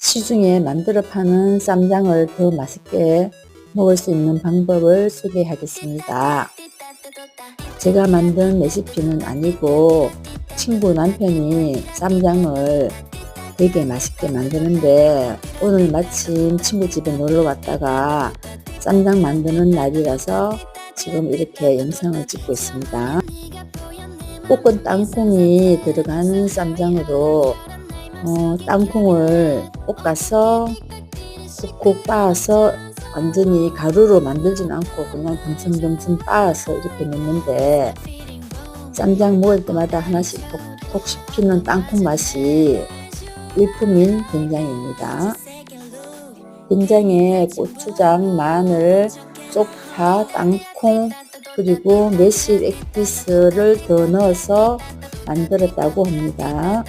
시중에 만들어 파는 쌈장을 더 맛있게 먹을 수 있는 방법을 소개하겠습니다. 제가 만든 레시피는 아니고 친구 남편이 쌈장을 되게 맛있게 만드는데 오늘 마침 친구 집에 놀러 갔다가 쌈장 만드는 날이라서 지금 이렇게 영상을 찍고 있습니다. 볶은 땅콩이 들어간 쌈장으로 어, 땅콩을 볶아서 쿡쿡 빻아서 완전히 가루로 만들진 않고 그냥 듬성듬성 빻아서 이렇게 넣는데 쌈장 먹을 때마다 하나씩 톡톡 씹히는 땅콩 맛이 일품인 된장입니다. 된장에 고추장, 마늘, 쪽파, 땅콩 그리고 매실 액기스를 더 넣어서 만들었다고 합니다.